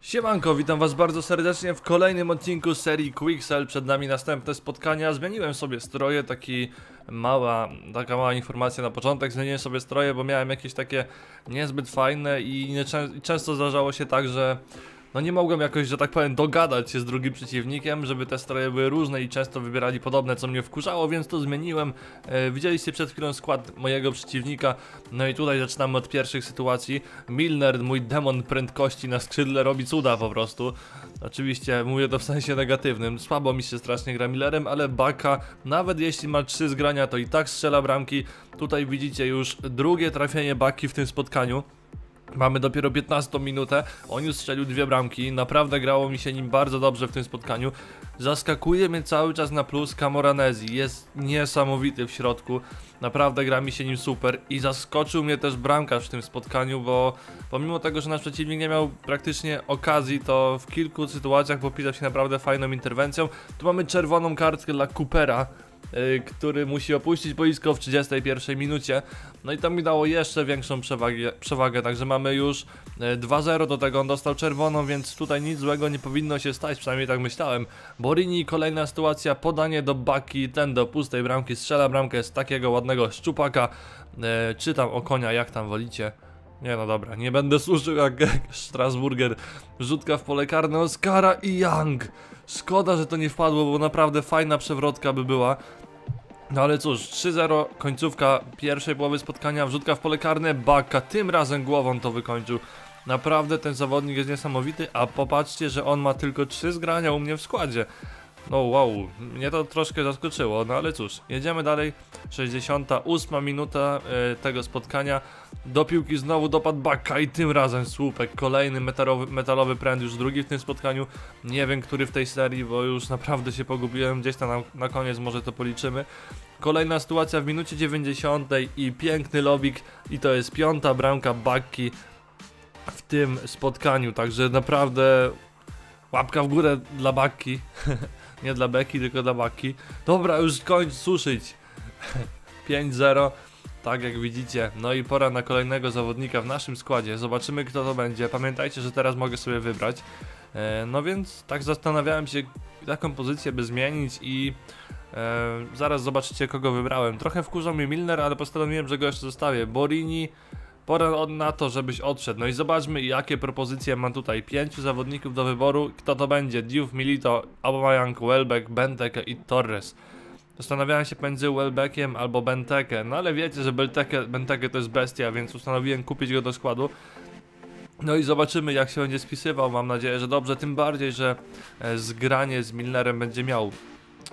Siemanko, witam was bardzo serdecznie w kolejnym odcinku serii Quicksell. Przed nami następne spotkania. Zmieniłem sobie stroje, taki mała, taka mała informacja na początek. Zmieniłem sobie stroje, bo miałem jakieś takie niezbyt fajne i nieczę- i często zdarzało się tak, że no nie mogłem jakoś, że tak powiem, dogadać się z drugim przeciwnikiem, żeby te stroje były różne i często wybierali podobne, co mnie wkurzało, więc to zmieniłem. E, widzieliście przed chwilą skład mojego przeciwnika, no i tutaj zaczynamy od pierwszych sytuacji. Milner, mój demon prędkości na skrzydle, robi cuda po prostu. Oczywiście mówię to w sensie negatywnym, słabo mi się strasznie gra Millerem, ale Baka, nawet jeśli ma 3 zgrania, to i tak strzela bramki. Tutaj widzicie już drugie trafienie Baki w tym spotkaniu. Mamy dopiero 15 minutę, on już strzelił dwie bramki, naprawdę grało mi się nim bardzo dobrze w tym spotkaniu. Zaskakuje mnie cały czas na plus Camoranesi, jest niesamowity w środku, naprawdę gra mi się nim super. I zaskoczył mnie też bramkarz w tym spotkaniu, bo pomimo tego, że nasz przeciwnik nie miał praktycznie okazji, to w kilku sytuacjach popisał się naprawdę fajną interwencją. Tu mamy czerwoną kartkę dla Coopera, który musi opuścić boisko w 31 minucie. No i to mi dało jeszcze większą przewagę, przewagę także mamy już y, 2-0, do tego on dostał czerwoną, więc tutaj nic złego nie powinno się stać, przynajmniej tak myślałem. Borini, kolejna sytuacja, podanie do Baki, ten do pustej bramki, strzela bramkę z takiego ładnego szczupaka, y, czy tam o konia, jak tam wolicie. Nie no dobra, nie będę służył jak Strasburger. Rzutka w pole karne Oscara i Young. Szkoda, że to nie wpadło, bo naprawdę fajna przewrotka by była. No ale cóż, 3-0, końcówka pierwszej połowy spotkania, wrzutka w pole karne, Baka tym razem głową to wykończył. Naprawdę ten zawodnik jest niesamowity, a popatrzcie, że on ma tylko 3 zgrania u mnie w składzie. No wow, mnie to troszkę zaskoczyło, no ale cóż, jedziemy dalej. 68 minuta e, tego spotkania. Do piłki znowu dopadł Baka i tym razem słupek. Kolejny metalowy, metalowy pręd, już drugi w tym spotkaniu. Nie wiem, który w tej serii, bo już naprawdę się pogubiłem. Gdzieś tam na, na koniec może to policzymy. Kolejna sytuacja w minucie 90 i piękny lobik i to jest piąta bramka Bakki w tym spotkaniu, także naprawdę łapka w górę dla Bakki. Nie dla Beki, tylko dla Bakki. Dobra, już kończ suszyć. 5-0. Tak jak widzicie, no i pora na kolejnego zawodnika w naszym składzie. Zobaczymy kto to będzie. Pamiętajcie, że teraz mogę sobie wybrać. E, no więc tak zastanawiałem się, jaką pozycję by zmienić i e, zaraz zobaczycie kogo wybrałem. Trochę wkurzał mnie Milner, ale postanowiłem, że go jeszcze zostawię. Borini, pora na to, żebyś odszedł. No i zobaczmy jakie propozycje mam tutaj. Pięciu zawodników do wyboru. Kto to będzie? Diouf, Milito, Aubameyang, Welbeck, Benteke i Torres. Zastanawiałem się pomiędzy Welbeckiem albo Benteke, no ale wiecie, że Benteke, Benteke to jest bestia, więc postanowiłem kupić go do składu. No i zobaczymy jak się będzie spisywał, mam nadzieję, że dobrze, tym bardziej, że e, zgranie z Milnerem będzie miał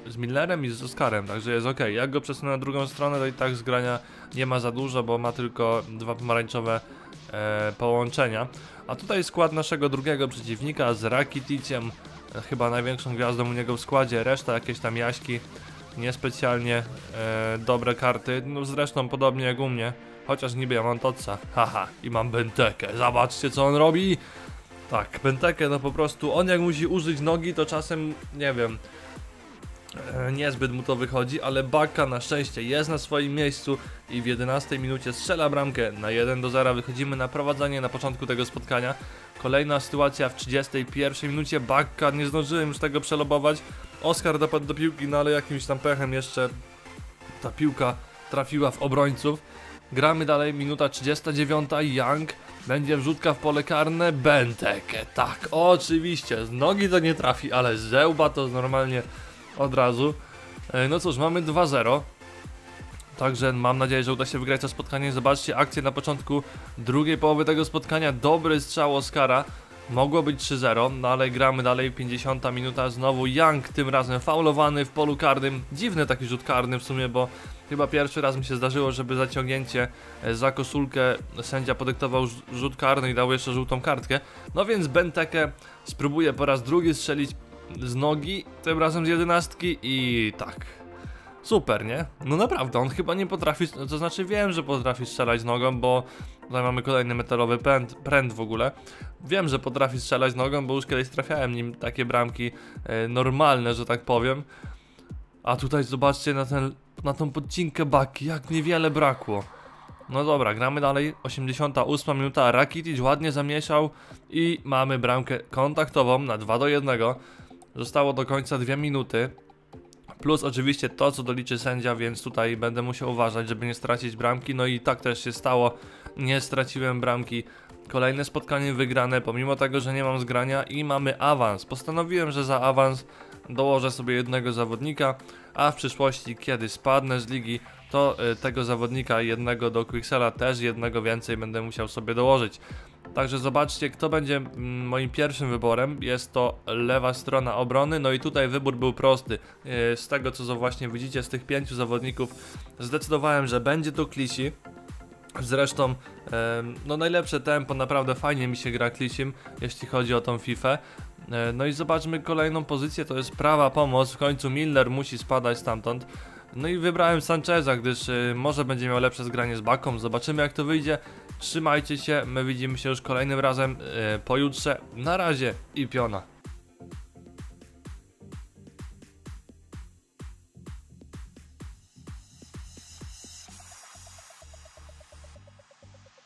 z Milnerem i z Oskarem, także jest ok. Jak go przesunę na drugą stronę, to i tak zgrania nie ma za dużo, bo ma tylko dwa pomarańczowe e, połączenia. A tutaj skład naszego drugiego przeciwnika z Rakiticiem, e, chyba największą gwiazdą u niego w składzie, reszta jakieś tam jaśki, niespecjalnie e, dobre karty, no zresztą podobnie jak u mnie, chociaż niby ja mam Totsa, haha, i mam Bentekę, zobaczcie co on robi! Tak, Bentekę no po prostu, on jak musi użyć nogi, to czasem, nie wiem, niezbyt mu to wychodzi, ale Baka na szczęście jest na swoim miejscu i w 11 minucie strzela bramkę na 1 do 0. Wychodzimy na prowadzenie na początku tego spotkania. Kolejna sytuacja w 31 minucie. Baka nie zdążyłem już tego przelobować. Oskar dopadł do piłki, no ale jakimś tam pechem jeszcze ta piłka trafiła w obrońców. Gramy dalej, minuta 39. Young będzie wrzutka w pole karne. Benteke, tak, oczywiście. Z nogi to nie trafi, ale z zełba to normalnie od razu. E, No cóż, mamy 2-0. Także mam nadzieję, że uda się wygrać to spotkanie. Zobaczcie akcję na początku drugiej połowy tego spotkania. Dobry strzał Oscara. Mogło być 3-0, no ale gramy dalej, 50 minuta, znowu Young, tym razem faulowany w polu karnym. Dziwny taki rzut karny w sumie, bo chyba pierwszy raz mi się zdarzyło, żeby zaciągnięcie e, za koszulkę sędzia podyktował rz- rzut karny i dał jeszcze żółtą kartkę. No więc Benteke spróbuje po raz drugi strzelić z nogi, tym razem z jedenastki i tak. Super, nie? No naprawdę, on chyba nie potrafi, to znaczy wiem, że potrafi strzelać z nogą, bo tutaj mamy kolejny metalowy pręt, pręt w ogóle. Wiem, że potrafi strzelać nogą, bo już kiedyś trafiałem nim takie bramki e, normalne, że tak powiem. A tutaj zobaczcie na, ten, na tą podcinkę baki, jak niewiele brakło. No dobra, gramy dalej. 88 minuta. Rakitic ładnie zamieszał i mamy bramkę kontaktową na 2 do 1. Zostało do końca 2 minuty. Plus oczywiście to, co doliczy sędzia, więc tutaj będę musiał uważać, żeby nie stracić bramki. No i tak też się stało. Nie straciłem bramki. Kolejne spotkanie wygrane, pomimo tego, że nie mam zgrania i mamy awans. Postanowiłem, że za awans dołożę sobie jednego zawodnika, a w przyszłości, kiedy spadnę z ligi, to y, tego zawodnika jednego do Quixela też jednego więcej będę musiał sobie dołożyć. Także zobaczcie, kto będzie mm, moim pierwszym wyborem. Jest to lewa strona obrony. No i tutaj wybór był prosty. Yy, Z tego, co właśnie widzicie, z tych pięciu zawodników, zdecydowałem, że będzie to Klisi. Zresztą, no najlepsze tempo, naprawdę fajnie mi się gra Klisim, jeśli chodzi o tą FIFA. E, No i zobaczmy kolejną pozycję, to jest prawa pomoc, w końcu Milner musi spadać stamtąd. No i wybrałem Sancheza, gdyż y, może będzie miał lepsze zgranie z Baką, zobaczymy jak to wyjdzie. Trzymajcie się, my widzimy się już kolejnym razem y, pojutrze. Na razie i piona.